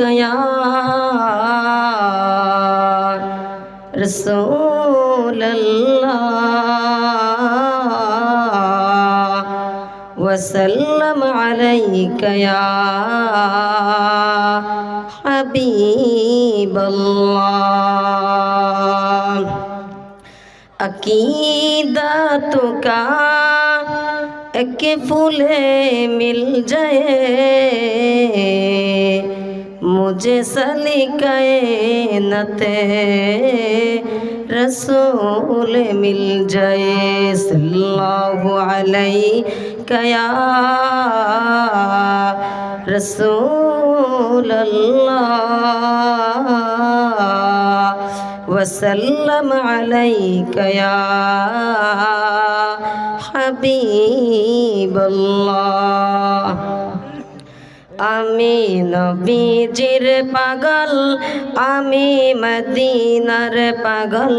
यार रसूल अल्लाह वसल्लम अलैक या हबीब अल्लाह अकीदत का एक फूले मिल जाए मुझे सलीकाए नते रसूल मिल जाए सल्लल्लाहु अलैहि या रसूल अल्लाह वसल्लम अलैक या हबीब अल्लाह আমি নবীজির পাগল, আমি মদিনার পাগল,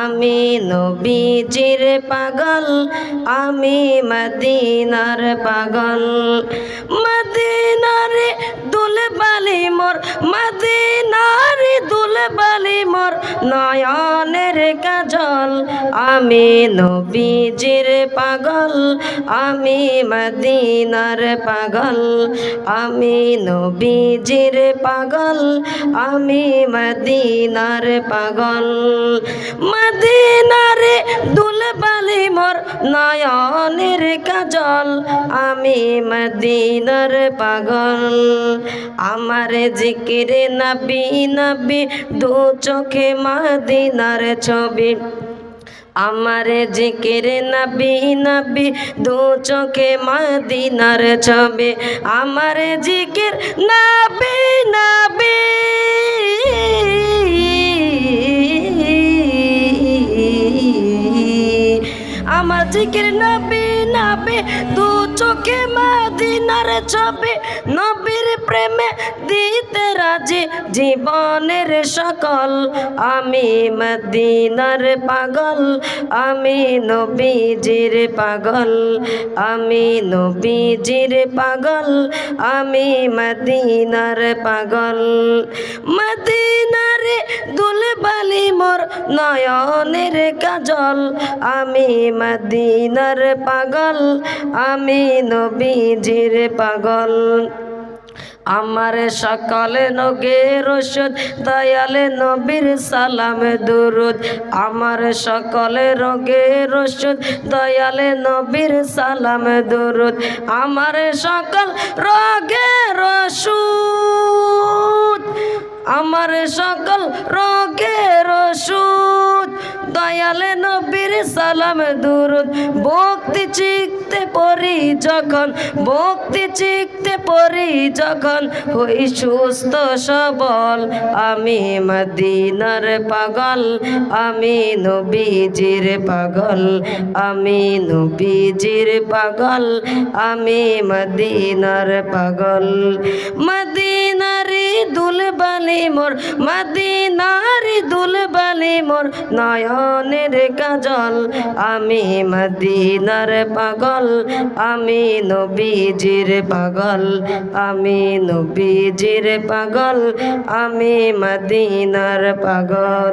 আমি নবীজির পাগল, আমি মদিনার পাগল। মদিনার দুলবালি মোর, মদিনার দুলবালি মোর, নয়নের কাজল আমি নবীজির পাগল, আমি মদিনার পাগল, আমি নবীজির পাগল, আমি মদিনার পাগল। মদিনার দুলবালি মোর নয়নের কাজল, আমি মদিনার পাগল। আমার জিকিরে নবী নবী, দু চোখে মদিনার ছবি। আমার জিকির নবী নবী দু চোখে মদিনার ছবি। আমার জিকির নবী নবী। আমার জিকির নবী চোখে মদিনার ছবি, নবীর প্রেমে দিতে রাজি। জীবনের সকল, আমি মদিনার পাগল, আমি নবীজির পাগল, আমি নবীজির পাগল, আমি মদিনার পাগল। মদিনার দুলবালি মোর নয়নের কাজল। আমি মদিনার পাগল, আমি নবীজির পাগল। আমার সকালে নগের ওষুধ দয়ালে নবীর সালাম, দুরুদ। আমার সকলে রোগের ওষুধ দয়ালে নবীর সালাম, দুরুদ। আমার সকল রোগের ওষুধ আমার সকল রোগের ওষুধ দয়ালে নবীর সালাম দুরুদ। ভক্তি চিকতে পড়ি যখন, ভক্তি চিকতে পড়ি যখন, হই সুস্থ সবল, আমি মদিনার পাগল, আমি নবীজির পাগল, আমি নবীজির পাগল, আমি মদিনার পাগল। মদিনারি দুলবালি মোর, মদিনারি দুলবালি মোর নয়নের কাজল। আমি মদিনার পাগল, আমি নবীজির পাগল, আমি নবীজির পাগল, আমি মদিনার পাগল।